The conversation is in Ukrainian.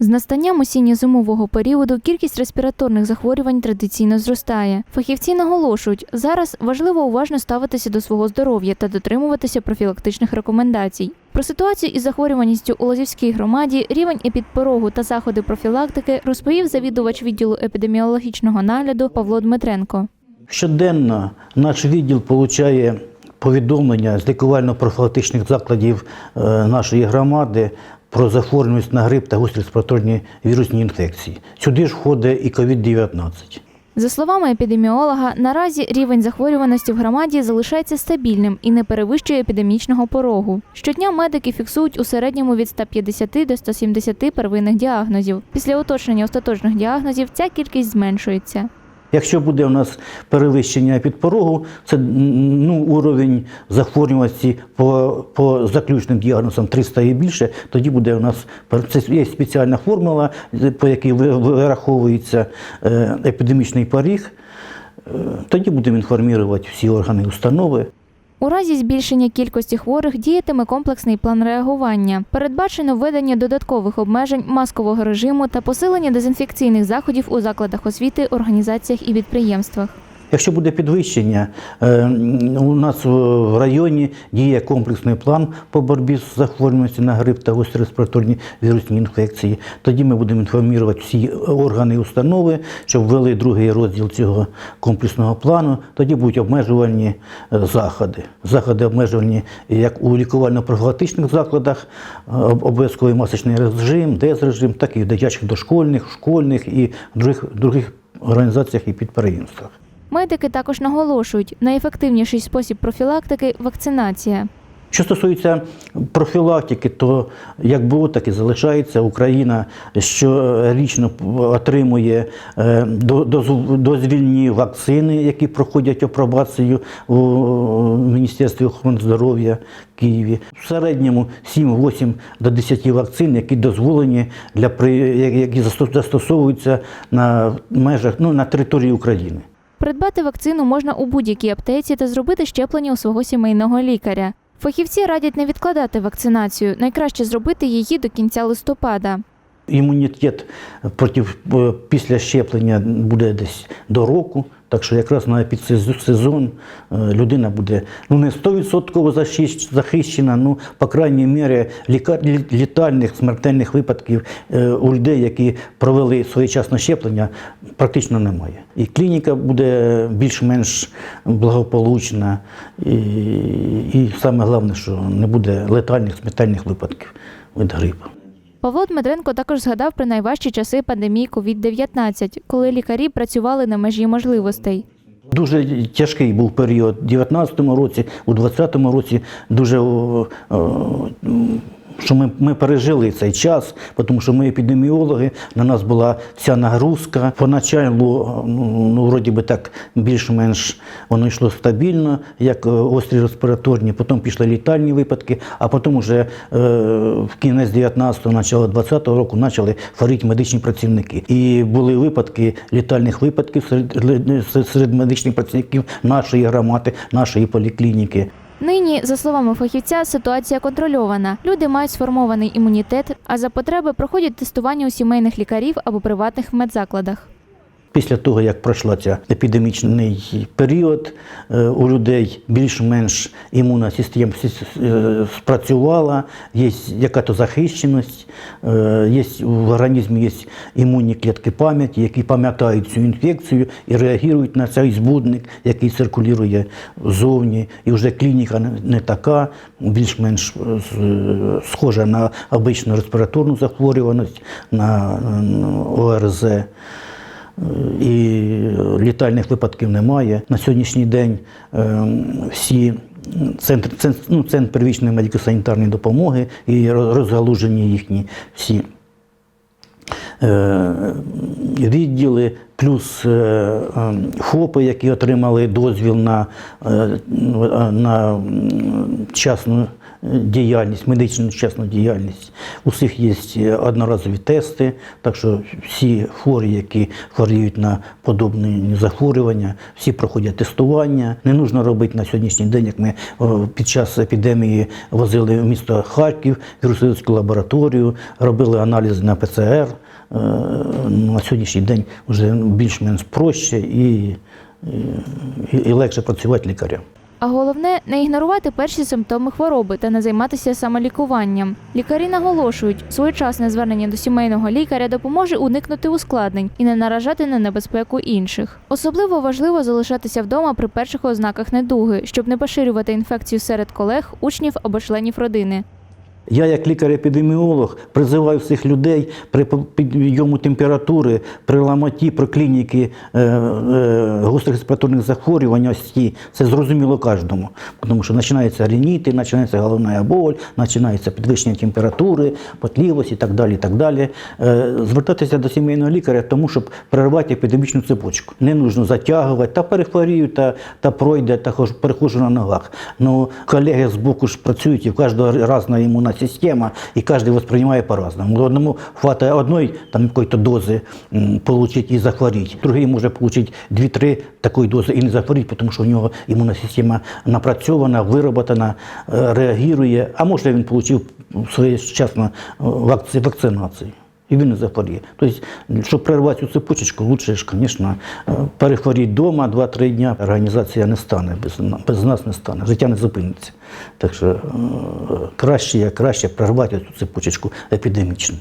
З настанням осінньо-зимового періоду кількість респіраторних захворювань традиційно зростає. Фахівці наголошують, зараз важливо уважно ставитися до свого здоров'я та дотримуватися профілактичних рекомендацій. Про ситуацію із захворюваністю у Лозівській громаді, рівень епідпорогу та заходи профілактики розповів завідувач відділу епідеміологічного нагляду Павло Дмитренко. Щоденно наш відділ отримує повідомлення з лікувально-профілактичних закладів е, нашої громади про захворюваність на грип та гострі респіраторні вірусні інфекції. Сюди ж входить і COVID-19. За словами епідеміолога, наразі рівень захворюваності в громаді залишається стабільним і не перевищує епідемічного порогу. Щодня медики фіксують у середньому від 150 до 170 первинних діагнозів. Після уточнення остаточних діагнозів ця кількість зменшується. Якщо буде у нас перевищення підпорогу, це ну, уровень захворюваності по, по заключним діагнозам 300 і більше, тоді буде у нас це є спеціальна формула, по якій вираховується е, епідемічний поріг. Е, Тоді будемо інформувати всі органи установи. У разі збільшення кількості хворих діятиме комплексний план реагування. Передбачено введення додаткових обмежень маскового режиму та посилення дезінфекційних заходів у закладах освіти, організаціях і підприємствах. Якщо буде підвищення, е, у нас в районі діє комплексний план по боротьбі з захворюваністю на грип та гострі респіраторні вірусні інфекції. Тоді ми будемо інформувати всі органи і установи, щоб ввели другий розділ цього комплексного плану. Тоді будуть обмежувальні е, заходи. Заходи обмежувальні як у лікувально-профілактичних закладах, е, обов'язковий масочний режим, дезрежим, так і в дитячих дошкольних, школьних і других, других організаціях і підприємствах. Медики також наголошують, найефективніший спосіб профілактики вакцинація. Що стосується профілактики, то як було, так і залишається. Україна щорічно отримує е, до- доз- дозвільні вакцини, які проходять апробацію у Міністерстві охорони здоров'я в Києві. В середньому 7-8 до 10 вакцин, які дозволені для які засто- застосовуються на межах ну, на території України. Придбати вакцину можна у будь-якій аптеці та зробити щеплення у свого сімейного лікаря. Фахівці радять не відкладати вакцинацію. Найкраще зробити її до кінця листопада. Імунітет проти, е, після щеплення буде десь до року. Так що якраз на епідсезон е, людина буде ну не 100% захищена, ну, по крайній мірі, ліка- лі- літальних смертельних випадків е, у людей, які провели своєчасне щеплення, практично немає. І клініка буде більш-менш благополучна, і, і саме головне, що не буде летальних смертельних випадків від грипу. Павло Дмитренко також згадав про найважчі часи пандемії COVID-19, коли лікарі працювали на межі можливостей. Дуже тяжкий був період у 19-му році, у 20-му році дуже що ми, ми пережили цей час, тому що ми епідеміологи, на нас була вся нагрузка. Поначалу, ну, ну вроді би так більш-менш воно йшло стабільно, як е, острі респіраторні, потім пішли літальні випадки, а потім вже е, в кінець 19-го, начало 20-го року почали хворіти медичні працівники. І були випадки літальних випадків серед, серед медичних працівників нашої громади, нашої поліклініки. Нині, за словами фахівця, ситуація контрольована. Люди мають сформований імунітет, а за потреби проходять тестування у сімейних лікарів або приватних медзакладах. Після того, як пройшла ця епідемічний період, е, у людей більш-менш імунна система е, спрацювала, є яка-то захищеність, е, є в організмі є імунні клітки пам'яті, які пам'ятають цю інфекцію і реагують на цей збудник, який циркулює ззовні. І вже клініка не- така, більш-менш схожа на обичну респіраторну захворюваність, на ОРЗ і літальних випадків немає. На сьогоднішній день е, всі центри, центр, ну, центр первічної медико-санітарної допомоги і розгалужені їхні всі е, відділи, плюс е, е, ФОПи, які отримали дозвіл на, е, на частну діяльність, медичну нещасну діяльність. У всіх є е, одноразові тести, так що всі хворі, які хворіють на подобні захворювання, всі проходять тестування. Не потрібно робити на сьогоднішній день, як ми під час епідемії возили в місто Харків, вірусовську лабораторію, робили аналізи на ПЦР. Е, На сьогоднішній день вже більш-менш проще і, і, і легше працювати лікарям. А головне не ігнорувати перші симптоми хвороби та не займатися самолікуванням. Лікарі наголошують, своєчасне звернення до сімейного лікаря допоможе уникнути ускладнень і не наражати на небезпеку інших. Особливо важливо залишатися вдома при перших ознаках недуги, щоб не поширювати інфекцію серед колег, учнів або членів родини. Я, як лікар-епідеміолог, призиваю всіх людей при підйому температури, при ламаті, при клініки е, е, гострих респіраторних захворювань, ось це зрозуміло кожному. Тому що починається рініти, починається головна боль, починається підвищення температури, потливость і так далі. Так далі. Е, звертатися до сімейного лікаря, тому щоб перервати епідемічну цепочку. Не потрібно затягувати, та перехворію, та, та пройде, та перехожу на ногах. Ну, колеги з боку ж працюють, і в кожного різна імунна система, і кожен восприймає по-разному. Одному хватає одної там какой-то дози м, получить і захворіти. Другий може получить 2-3 такої дози і не захворіти, тому що у нього імунна система напрацьована, вироботана, е, реагує. А може він отримав своєчасно е, вакци- вакцинацію. І він захворіє. Тобто, щоб перервати цю цепочечку, лучше ж, звісно, перехворіти вдома 2-3 дні. Організація не стане, без, без нас не стане, життя не зупиниться. Так що е, краще, краще прервати цю цепочечку епідемічну.